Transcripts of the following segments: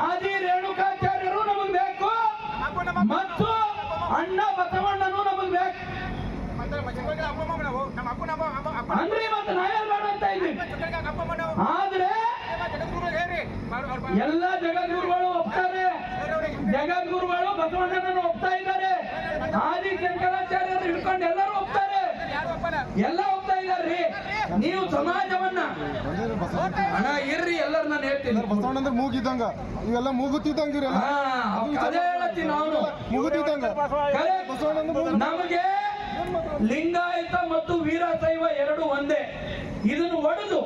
ಆದಿ ರೇಣುಕಾಚಾರ್ಯರು ನಮಗ್ ಬೇಕು. ಮತ್ತು ಅಣ್ಣ ಬಸವಣ್ಣನು ನಮಗ್ ಬೇಕು. ಅಂದ್ರೆ ಮತ್ತೆ ನಾಯಲ್ ಬೇಡ ಅಂತ ಇದ್ದೀನಿ? ಆದ್ರೆ ಎಲ್ಲ ಜಗದ್ಗುರುಗಳು ಒಪ್ತಾರೆ. ಜಗದ್ಗುರುಗಳು ಬಸವಣ್ಣನನ್ನು ಒಪ್ತಾ ಇದ್ದಾರೆ. ಆದಿ ಶಂಕರಾಚಾರ್ಯರು ಹಿಡ್ಕೊಂಡು ಎಲ್ಲರೂ ಒಪ್ತಾರೆ. ಎಲ್ಲ ನೀವು ಸಮಾಜವನ್ನ ಹಣ ಇರ್ರಿ ಎಲ್ಲರೂ ನಾನು ಹೇಳ್ತೀನಿ. ಬಸವಣ್ಣ ಅಂದ್ರೆ ಮೂಗಿದ್ದಂಗ. ಇವೆಲ್ಲ ಮೂಗುತ್ತಿದ್ದಂಗ ಅದೇ ಹೇಳತ್ತೀನಿ ಅವನು ಮೂಗುತ್ತಿದ್ದಂಗ. ಬಸವಣ್ಣ ನಮಗೆ ಲಿಂಗಾಯತ ಮತ್ತು ವೀರಶೈವ ಎರಡು ಒಂದೇ. ಇದನ್ನು ಒಡೆದು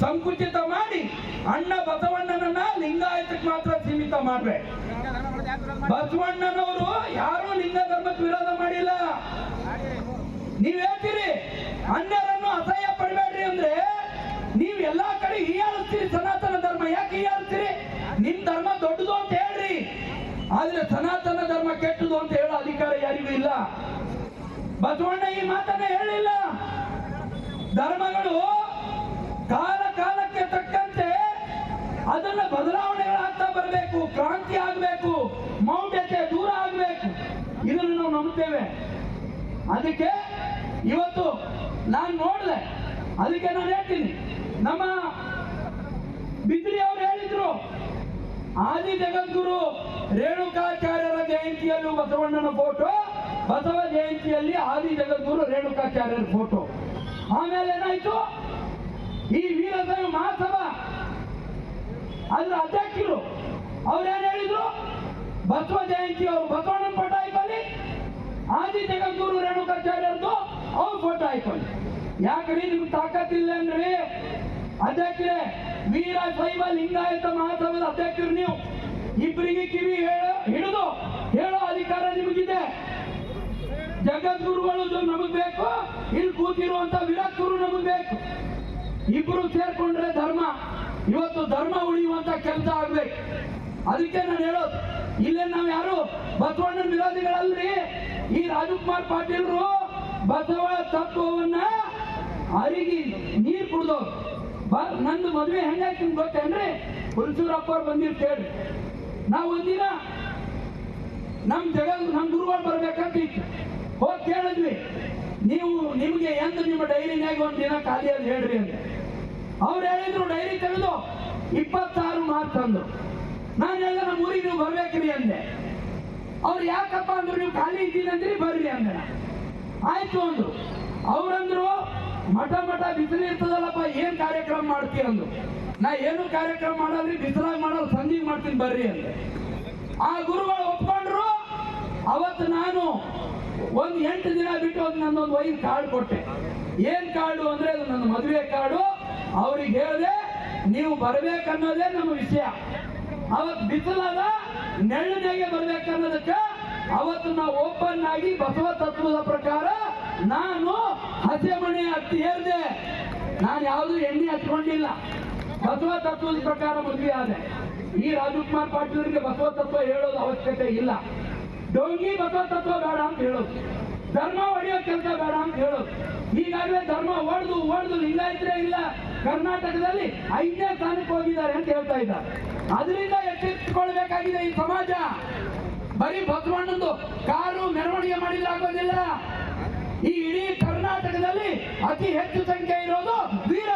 ಸಂಕುಚಿತ ಮಾಡಿ ಅಣ್ಣ ಬಸವಣ್ಣನನ್ನ ಲಿಂಗಾಯತಕ್ಕೆ ಮಾತ್ರ ಸೀಮಿತ ಮಾಡ್ಬೇಕು ಬಸವಣ್ಣನವರು ಯಾರು ಲಿಂಗ ಧರ್ಮಕ್ಕೆ ವಿರೋಧ ಮಾಡಿಲ್ಲ. ನೀವ್ ಹೇಳ್ತೀರಿ ಅನ್ಯರನ್ನು ಆದ್ರೆ ಸನಾತನ ಧರ್ಮ ಕೆಟ್ಟದು ಅಂತ ಹೇಳೋ ಅಧಿಕಾರ ಯಾರಿಗೂ ಇಲ್ಲ. ಬಸವಣ್ಣ ಈ ಮಾತನ್ನ ಹೇಳಿಲ್ಲ. ಧರ್ಮಗಳು ಕಾಲ ಕಾಲಕ್ಕೆ ತಕ್ಕಂತೆ ಅದನ್ನ ಬದಲಾವಣೆಗಳಾಗ್ತಾ ಬರಬೇಕು, ಕ್ರಾಂತಿ ಆಗಬೇಕು, ಮೌಢ್ಯತೆ ದೂರ ಆಗಬೇಕು. ಇದನ್ನು ನಾವು ನಂಬುತ್ತೇವೆ ಅದಕ್ಕೆ ಇವತ್ತು ನಾನು ನೋಡಿದೆ. ಅದಕ್ಕೆ ನಾನು ಹೇಳ್ತೀನಿ. ನಮ್ಮ ಬಿದ್ರಿ ಅವರು ಹೇಳಿದ್ರು ಆದಿ ಜಗದ್ಗುರು ರೇಣುಕಾಚಾರ್ಯರ ಜಯಂತಿಯಲ್ಲೂ ಬಸವಣ್ಣನ ಫೋಟೋ ಬಸವ ಜಯಂತಿಯಲ್ಲಿ ಆದಿ ಜಗದ್ಗುರು ರೇಣುಕಾಚಾರ್ಯರ ಫೋಟೋ ಆಮೇಲೆ ಏನಾಯ್ತು? ಈ ವೀರಶೈವ ಮಹಾಸಭಾ. ಅದ್ರ ಅಧ್ಯಕ್ಷರು, ಅವ್ರೇನ್ ಹೇಳಿದ್ರು? ಬಸವ ಜಯಂತಿ ಅವರು ಬಸವಣ್ಣನ ಫೋಟೋ ಆಯ್ಕೊಳ್ಳಿ ಆದಿ ಜಗದ್ಗುರು ರೇಣುಕಾಚಾರ್ಯರದು ಅವ್ರ ಫೋಟೋ ಹಾಕೊಳ್ಳಿ ಯಾಕ್ರಿ ನಿಮ್ಗೆ ತಾಕತ್ತಿಲ್ಲ ಅಂದ್ರೆ ಅಧ್ಯಕ್ಷರೇ ವೀರ ಶೈವ ಲಿಂಗಾಯತ ಮಹಾಸಭಾದ ಅಧ್ಯಕ್ಷರು ನೀವು. ಇಬ್ಬರಿಗೆ ಕಿವಿ ಹೇಳ, ಹಿಡಿದು ಹೇಳೋ ಅಧಿಕಾರ ನಿಮಗಿದೆ. ಜಗದ್ಗುರುಗಳು ನಮಗ್ ಬೇಕು, ಇಲ್ಲಿ ಕೂತಿರುವಂತ ವಿರಾಟ್ ಗುರು ನಮಗ್ ಬೇಕು. ಇಬ್ರು ಸೇರ್ಕೊಂಡ್ರೆ ಧರ್ಮ, ಇವತ್ತು ಧರ್ಮ ಉಳಿಯುವಂತ ಕೆಲಸ ಆಗ್ಬೇಕು. ಅದಕ್ಕೆ ನಾನು ಹೇಳೋದು, ಇಲ್ಲೇ ನಾವ್ ಯಾರು ಬಸವಣ್ಣನ ವಿರೋಧಿಗಳಲ್ರಿ? ಈ ರಾಜಕುಮಾರ್ ಪಾಟೀಲ್ರು ಬಸವ ತತ್ವವನ್ನ ಅರಿಗಿ ನೀರ್ ಕುಡ್ದವ್ರು. ಬ ನಂದು ಮದುವೆ ಹೆಂಗಾಯ್ತು ಗೊತ್ತೇನ್ರಿ? ಹುಲ್ಸೂರಪ್ಪ ಅವ್ರು ಬಂದಿರ್ ಕೇಳಿ. ನಾವು ಒಂದಿನ ನಮ್ ಜಗ ನಮ್ ಗುರುಗಳು ಬರ್ಬೇಕಂತ ಇತ್ತು. ಹೋಗಿ ಕೇಳಿದ್ವಿ. ನೀವು ನಿಮ್ಗೆ ಎಂದು ನಿಮ್ಮ ಡೈರಿನಾಗ ಒಂದು ದಿನ ಖಾಲಿಯಲ್ಲಿ ಹೇಳ್ರಿ ಅಂತ. ಅವ್ರು ಹೇಳಿದ್ರು, ಡೈರಿ ತೆಗೆದು ಇಪ್ಪತ್ತಾರು ಮಾರ್ಚ್ ಅಂದ್ರು ನಾನು ಹೇಳಿದೆ ನಮ್ಮ ಊರಿಗೆ ನೀವು ಬರ್ಬೇಕ್ರಿ ಅಂದೆ. ಅವ್ರು, ಯಾಕಪ್ಪ ಅಂದ್ರು, ನೀವು ಖಾಲಿ ಇದ್ದೀನಿ ಅಂದ್ರಿ ಬರ್ರಿ ಅಂದೆ. ಆಯ್ತು ಅಂದ್ರು. ಅವ್ರಂದ್ರು ಮಠ ಮಠ ಬಿಸಿಲು ಇರ್ತದಲ್ಲಪ್ಪ, ಏನ್ ಕಾರ್ಯಕ್ರಮ ಮಾಡ್ತೀಯ ಅಂದ್ರು. ನಾ ಏನು ಕಾರ್ಯಕ್ರಮ ಮಾಡಲ್ರಿ, ಬಿಸಿಲಾಗ ಮಾಡಲ್ ಸಂಧಿಗೆ ಮಾಡ್ತೀನಿ ಬರ್ರಿ ಅಂದ್ರೆ. ಆ ಗುರುಗಳು ಒಪ್ಕೊಂಡ್ರು ಅವತ್ತು ನಾನು ಒಂದು ಎಂಟು ದಿನ ಬಿಟ್ಟು ಒಂದು ನನ್ನೊಂದು ವೈನ್ ಕಾರ್ಡ್ ಕೊಟ್ಟೆ. ಏನ್ ಕಾರ್ಡು ಅಂದ್ರೆ ಅದು ನನ್ನ ಮದುವೆ ಕಾರ್ಡು. ಅವ್ರಿಗೆ ಹೇಳಿದೆ, ನೀವು ಬರ್ಬೇಕನ್ನೋದೇ ನಮ್ಮ ವಿಷಯ. ಅವತ್ತು ಬಿಸಿಲಾದ ನೆಳ್ಳನೆಗೆ ಬರ್ಬೇಕನ್ನೋದಕ್ಕೆ ಅವತ್ತು ನಾವು ಓಪನ್ ಆಗಿ ಬಸವ ತತ್ವದ ಪ್ರಕಾರ ನಾನು ಹಸೆಮಣೆ ಹತ್ತಿ ಏರ್ದೆ ನಾನು ಯಾವುದು ಎಣ್ಣೆ ಹಚ್ಕೊಂಡಿಲ್ಲ. ಬಸವ ತತ್ವದ ಪ್ರಕಾರ ಮದುವೆ ಆದೆ. ಈ ರಾಜಕುಮಾರ್ ಪಾಟೀಲ್ರಿಗೆ ಬಸವ ತತ್ವ ಹೇಳೋದು ಅವಶ್ಯಕತೆ ಇಲ್ಲ. ಡೋಂಗಿ ಬಸವ ತತ್ವ ಬೇಡ ಅಂತ ಹೇಳೋದು. ಧರ್ಮ ಒಡೆಯೋ ಕೆಲಸ ಬೇಡ ಅಂತ ಹೇಳೋದು. ಈಗಾಗಲೇ ಧರ್ಮ ಓಡ್ದು ಓಡ್ದು ಇಲ್ಲ ಇದ್ರೆ ಇಲ್ಲ. ಕರ್ನಾಟಕದಲ್ಲಿ ಐದನೇ ಸ್ಥಾನಕ್ಕೆ ಹೋಗಿದ್ದಾರೆ ಅಂತ ಹೇಳ್ತಾ ಇದ್ದಾರೆ. ಅದರಿಂದ ಎಚ್ಚೆತ್ತುಕೊಳ್ಬೇಕಾಗಿದೆ ಈ ಸಮಾಜ. ಬರೀ ಬಸವಣ್ಣಂದು ಕಾರು ಮೆರವಣಿಗೆ ಮಾಡಿದ್ರೆ ಆಗೋದಿಲ್ಲ. ಈ ಇಡೀ ಕರ್ನಾಟಕದಲ್ಲಿ ಅತಿ ಹೆಚ್ಚು ಸಂಖ್ಯೆ ಇರೋದು ವೀರ